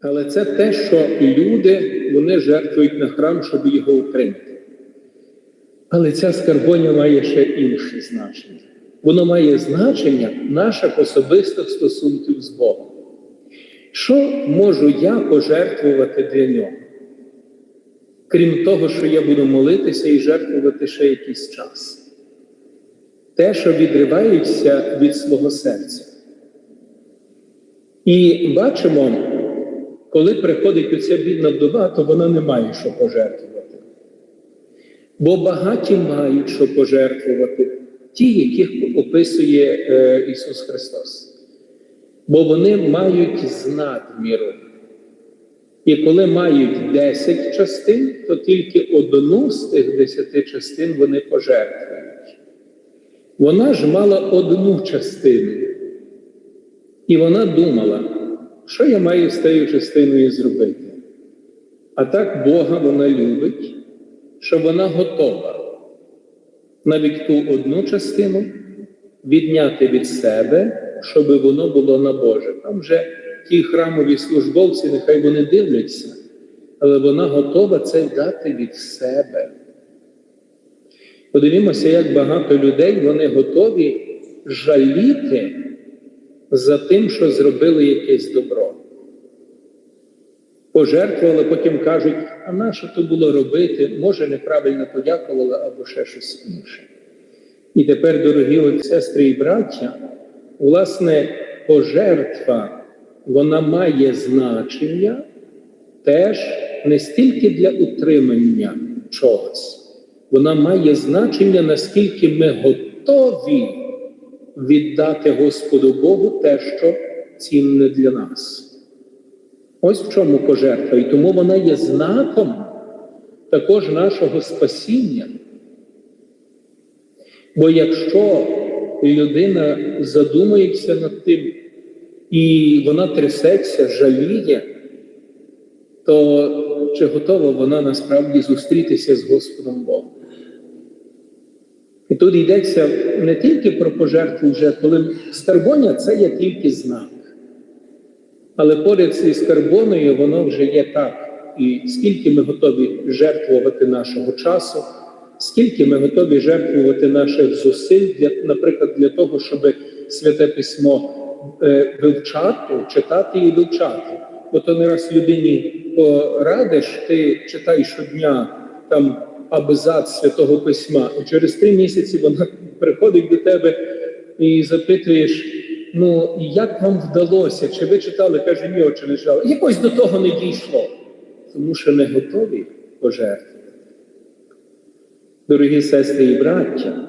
Але це те, що люди вони жертвують на храм, щоб його утримати. Але ця скарбоня має ще інше значення. Воно має значення наших особистих стосунків з Богом. Що можу я пожертвувати для нього? Крім того, що я буду молитися і жертвувати ще якийсь час. Те, що відривається від свого серця. І бачимо, коли приходить оця бідна вдова, то вона не має що пожертвувати. Бо багаті мають що пожертвувати, ті, яких описує е, Ісус Христос. Бо вони мають з надміру. І коли мають 10 частин, то тільки одну з тих 10 частин вони пожертвують. Вона ж мала одну частину. І вона думала, що я маю з тією частиною зробити. А так Бога вона любить, що вона готова навіть ту одну частину відняти від себе, щоб воно було на Боже. Там вже ті храмові службовці, нехай вони дивляться, але вона готова це дати від себе. Подивімося, як багато людей вони готові жаліти за тим, що зробили якесь добро. Пожертвували, потім кажуть, а на що то було робити? Може, неправильно подякували або ще щось інше. І тепер, дорогі сестри і браття, власне, пожертва, вона має значення теж не стільки для утримання чогось, вона має значення, наскільки ми готові віддати Господу Богу те, що цінне для нас. Ось в чому пожертва. І тому вона є знаком також нашого спасіння. Бо якщо людина задумається над тим, і вона трясеться, жаліє, то чи готова вона насправді зустрітися з Господом Богом? І тут йдеться не тільки про пожертву, вже коли скарбоня це є тільки знак. Але поряд зі скарбоною воно вже є так. І скільки ми готові жертвувати нашого часу, скільки ми готові жертвувати наших зусиль, для, наприклад, для того, щоб святе письмо е, вивчати, читати і вивчати. Бо то не раз людині порадиш, ти читай щодня там абзац святого письма, і через три місяці вона приходить до тебе і запитуєш. Ну, як вам вдалося? Чи ви читали, каже, ні, чи не читали. Якось до того не дійшло, тому що не готові пожертвувати. Дорогі сестри і браття,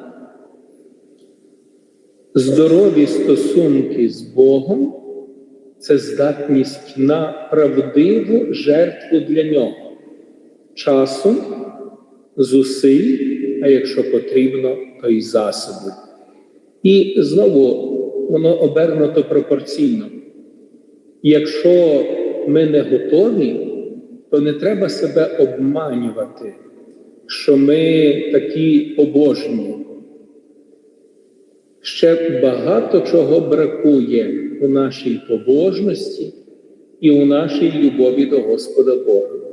здорові стосунки з Богом це здатність на правдиву жертву для нього, часу, зусиль, а якщо потрібно, то й засобів. І знову воно обернуто пропорційно. Якщо ми не готові, то не треба себе обманювати, що ми такі побожні. Ще багато чого бракує у нашій побожності і у нашій любові до Господа Бога.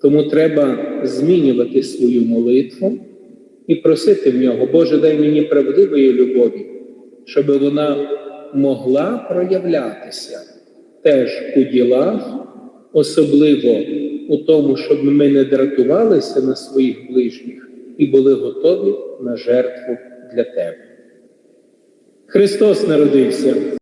Тому треба змінювати свою молитву і просити в нього, Боже, дай мені правдивої любові щоб вона могла проявлятися теж у ділах, особливо у тому, щоб ми не дратувалися на своїх ближніх і були готові на жертву для тебе. Христос народився.